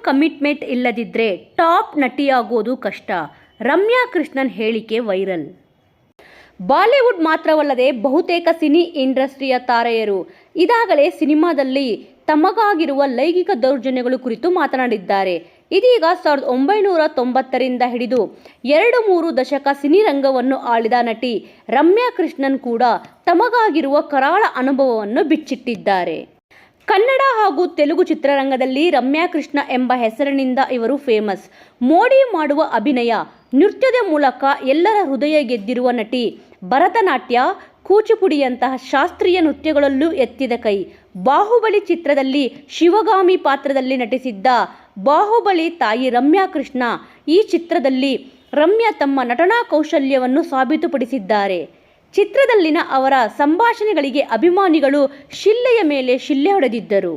Commitment ಇಲ್ಲದಿದ್ದರೆ top ನಟಿಯಾಗೋದು ಕಷ್ಟ. ರಮ್ಯಾ ಕೃಷ್ಣನ್ ಹೇಳಿಕೆ ವೈರಲ್. ಬಾಲಿವುಡ್ ಮಾತ್ರವಲ್ಲದೆ ಬಹುತೇಕ ಸಿನಿ ಇಂಡಸ್ಟ್ರಿಯ ತಾರೆಯರು ಇದಾಗಲೇ ಸಿನಿಮಾದಲ್ಲಿ ತಮಗಾಗಿರುವ ಲೈಂಗಿಕ ದೌರ್ಜನ್ಯಗಳು ಕುರಿತು ಮಾತನಾಡಿದ್ದಾರೆ. ಇದೀಗ ಸಾವಿರದ ಒಂಬೈನೂರ ತೊಂಬತ್ತರಿಂದ ಹಿಡಿದು ಎರಡು ಮೂರು ದಶಕ ಸಿನಿರಂಗವನ್ನು ಆಳಿದ ನಟಿ ರಮ್ಯಾ ಕೃಷ್ಣನ್ ಕೂಡ ತಮಗಾಗಿರುವ ಕರಾಳ ಅನುಭವವನ್ನು ಬಿಚ್ಚಿಟ್ಟಿದ್ದಾರೆ. ಕನ್ನಡ ಹಾಗೂ ತೆಲುಗು ಚಿತ್ರರಂಗದಲ್ಲಿ ರಮ್ಯಾ ಕೃಷ್ಣ ಎಂಬ ಹೆಸರಿನಿಂದ ಇವರು ಫೇಮಸ್. ಮೋಡಿ ಮಾಡುವ ಅಭಿನಯ, ನೃತ್ಯದ ಮೂಲಕ ಎಲ್ಲರ ಹೃದಯ ಗೆದ್ದಿರುವ ನಟಿ ಭರತನಾಟ್ಯ, ಕೂಚಿಪುಡಿಯಂತಹ ಶಾಸ್ತ್ರೀಯ ನೃತ್ಯಗಳಲ್ಲೂ ಎತ್ತಿದ ಕೈ. ಬಾಹುಬಲಿ ಚಿತ್ರದಲ್ಲಿ ಶಿವಗಾಮಿ ಪಾತ್ರದಲ್ಲಿ ನಟಿಸಿದ್ದ ಬಾಹುಬಲಿ ತಾಯಿ ರಮ್ಯಾ ಕೃಷ್ಣ ಈ ಚಿತ್ರದಲ್ಲಿ ರಮ್ಯಾ ತಮ್ಮ ನಟನಾ ಕೌಶಲ್ಯವನ್ನು ಸಾಬೀತುಪಡಿಸಿದ್ದಾರೆ. ಚಿತ್ರದಲ್ಲಿನ ಅವರ ಸಂಭಾಷಣೆಗಳಿಗೆ ಅಭಿಮಾನಿಗಳು ಶಿಲ್ಲೆಯ ಮೇಲೆ ಶಿಲ್ಲೆ ಹೊಡೆದಿದ್ದರು.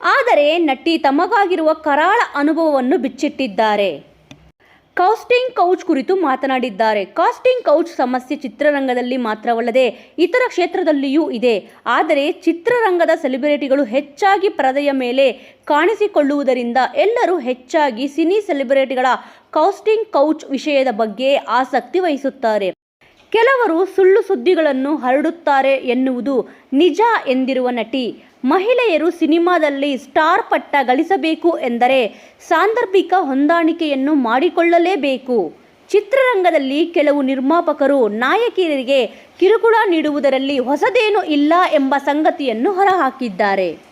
ಆದರೆ ನಟಿ ತಮಗಾಗಿರುವ ಕರಾಳ ಅನುಭವವನ್ನು ಬಿಚ್ಚಿಟ್ಟಿದ್ದಾರೆ. ಕಾಸ್ಟಿಂಗ್ ಕೌಚ್ ಕುರಿತು ಮಾತನಾಡಿದ್ದಾರೆ. ಕಾಸ್ಟಿಂಗ್ ಕೌಚ್ ಸಮಸ್ಯೆ ಚಿತ್ರರಂಗದಲ್ಲಿ ಮಾತ್ರವಲ್ಲದೆ ಇತರ ಕ್ಷೇತ್ರದಲ್ಲಿಯೂ ಇದೆ. ಆದರೆ ಚಿತ್ರರಂಗದ ಸೆಲೆಬ್ರಿಟಿಗಳು ಹೆಚ್ಚಾಗಿ ಪರದೆಯ ಮೇಲೆ ಕಾಣಿಸಿಕೊಳ್ಳುವುದರಿಂದ ಎಲ್ಲರೂ ಹೆಚ್ಚಾಗಿ ಸಿನಿ ಸೆಲೆಬ್ರಿಟಿಗಳ ಕಾಸ್ಟಿಂಗ್ ಕೌಚ್ ವಿಷಯದ ಬಗ್ಗೆ ಆಸಕ್ತಿ ವಹಿಸುತ್ತಾರೆ. ಕೆಲವರು ಸುಳ್ಳು ಸುದ್ದಿಗಳನ್ನು ಹರಡುತ್ತಾರೆ ಎನ್ನುವುದು ನಿಜ ಎಂದಿರುವ ನಟಿ. ಮಹಿಳೆಯರು ಸಿನಿಮಾದಲ್ಲಿ ಸ್ಟಾರ್ ಪಟ್ಟ ಗಳಿಸಬೇಕು ಎಂದರೆ ಸಾಂದರ್ಭಿಕ ಹೊಂದಾಣಿಕೆಯನ್ನು ಮಾಡಿಕೊಳ್ಳಲೇಬೇಕು. ಚಿತ್ರರಂಗದಲ್ಲಿ ಕೆಲವು ನಿರ್ಮಾಪಕರು ನಾಯಕಿಯರಿಗೆ ಕಿರುಕುಳ ನೀಡುವುದರಲ್ಲಿ ಹೊಸದೇನೂ ಇಲ್ಲ ಎಂಬ ಸಂಗತಿಯನ್ನು ಹೊರಹಾಕಿದ್ದಾರೆ.